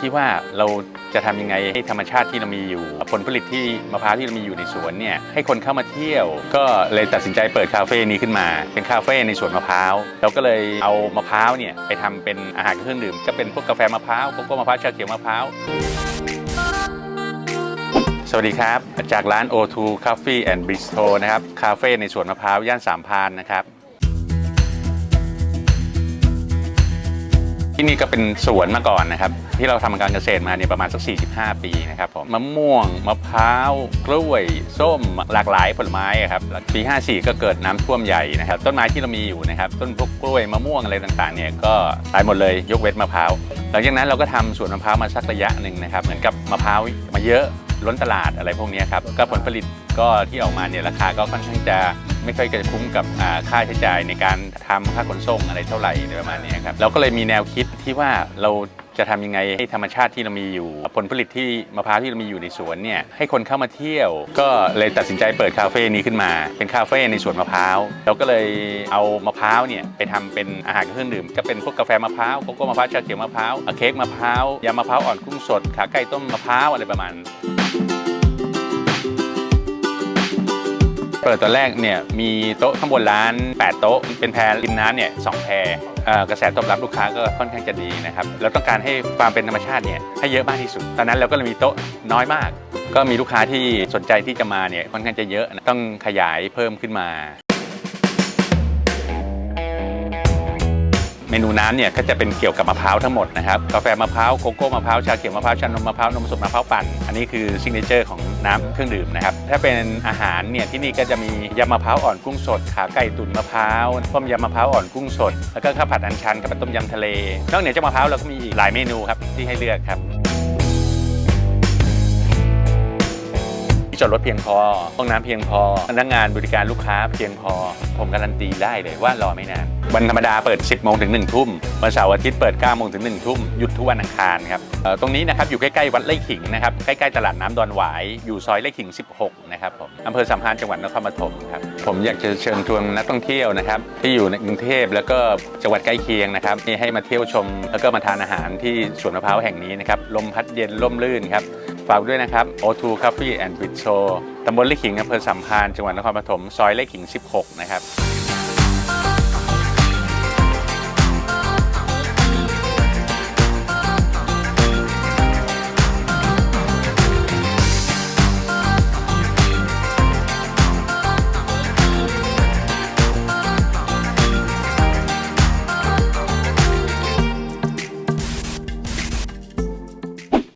ที่ว่าเราจะทำยังไงให้ธรรมชาติที่เรามีอยู่ ผลผลิตที่มะพร้าวที่เรามีอยู่ในสวนเนี่ยให้คนเข้ามาเที่ยว ก็เลยตัดสินใจเปิดคาเฟ่นี้ขึ้นมา เป็นคาเฟ่ในสวนมะพร้าวเราก็เลยเอามะพร้าวเนี่ยไปทำเป็นอาหารเครื่องดื่ม ก็เป็นพวกกาแฟมะพร้าวโกโก้มะพร้าวชาเขียวมะพร้าวสวัสดีครับ จากร้าน O2 Coffee and Bistro นะครับ คาเฟ่ในสวนมะพร้าว ย่านสามพานนะครับ ที่นี่ก็เป็นสวนมาก่อนนะครับ ที่เราทำการเกษตรมาเนี่ยประมาณสัก 45 ปีนะครับผมมะม่วงมะพร้าวกล้วย ส้มหลากหลายผลไม้ครับปี 54 ก็เกิดน้ำท่วมใหญ่นะครับ ต้นไม้ที่เรามีอยู่นะครับ ต้นพวกกล้วยมะม่วงอะไรต่างๆเนี่ยก็ตายหมดเลยยกเว้นมะพร้าวหลังจากนั้นเราก็ทำสวนมะพร้าวมาสักระยะหนึ่งนะครับเหมือนกับมะพร้าวมาเยอะล้นตลาดอะไรพวกนี้ครับก็ผลผลิตก็ที่ออกมาเนี่ยราคาก็ค่อนข้างจะ ไม่ค่อยจะคุ้มกับค่าใช้จ่ายในการทำค่าขนส่งอะไรเท่าไหร่ประมาณนี้ครับเราก็เลยมีแนวคิดที่ว่าเราจะทำยังไงให้ธรรมชาติที่เรามีอยู่ ผลผลิตที่มะพร้าวที่เรามีอยู่ในสวนเนี่ยให้คนเข้ามาเที่ยว ก็เลยตัดสินใจเปิดคาเฟ่นี้ขึ้นมา เป็นคาเฟ่ในสวนมะพร้าวเราก็เลยเอามะพร้าวเนี่ยไปทำเป็นอาหารเครื่องดื่ม ก็เป็นพวกกาแฟมะพร้าวโกโก้มะพร้าวชาเขียวมะพร้าวเค้กมะพร้าวยำมะพร้าวอ่อนกุ้งสด ขาไก่ต้มมะพร้าวอะไรประมาณ เปิดตอนแรกเนี่ยมีโต๊ะข้างบนร้าน 8 โต๊ะเป็นแพรริมน้ำเนี่ยสองแพรกระแสตอบรับลูกค้าก็ค่อนข้างจะดีนะครับเราต้องการให้ความเป็นธรรมชาติเนี่ยให้เยอะมากที่สุด ตอนนั้นเราก็เลยมีโต๊ะน้อยมาก ก็มีลูกค้าที่สนใจที่จะมาเนี่ยค่อนข้างจะเยอะต้องขยายเพิ่มขึ้นมา เมนูน้ำเนี่ยก็จะเป็นเกี่ยวกับมะพร้าวทั้งหมดนะครับกาแฟมะพร้าวโกโก้มะพร้าวชาเขียวมะพร้าวชานมมะพร้าวนมสดมะพร้าวปั่นอันนี้คือซิกเนเจอร์ของน้ำเครื่องดื่มนะครับถ้าเป็นอาหารเนี่ยที่นี่ก็จะมียำมะพร้าวอ่อนกุ้งสด ขาไก่ตุ๋นมะพร้าวต้มยำมะพร้าวอ่อนกุ้งสด แล้วก็ข้าวผัดอัญชันกับต้มยำทะเล นอกเหนือจากมะพร้าวเราก็มีอีกหลายเมนูครับที่ให้เลือกครับ จอดรถเพียงพอ ห้องน้ำเพียงพอ พนักงานบริการลูกค้าเพียงพอ ผมการันตีได้เลยว่ารอไม่นาน วันธรรมดาเปิด 10 โมงถึง 1 ทุ่ม วันเสาร์อาทิตย์เปิด 9 โมงถึง 1 ทุ่ม หยุดทุกวันอังคารครับตรงนี้นะครับอยู่ใกล้ๆวัดไร่ขิงนะครับ ใกล้ๆตลาดน้ำดอนหวาย อยู่ซอยไร่ขิง 16 นะครับผมอำเภอสัมพันธ์จังหวัดนครปฐมครับ ผมอยากจะเชิญชวนนักท่องเที่ยวนะครับที่อยู่ในกรุงเทพแล้วก็จังหวัดใกล้เคียงนะครับนี่ให้มาเที่ยวชม แล้วก็มาทานอาหารที่สวนมะพร้าวแห่งนี้นะครับลมพัดเย็นร่มรื่นครับ ฝากด้วยนะครับ O2 Coffee and Bistro ตำบลเลขิงอำเภอสัมพันธ์จังหวัดนครปฐม ซอยเลขิง 16 นะครับ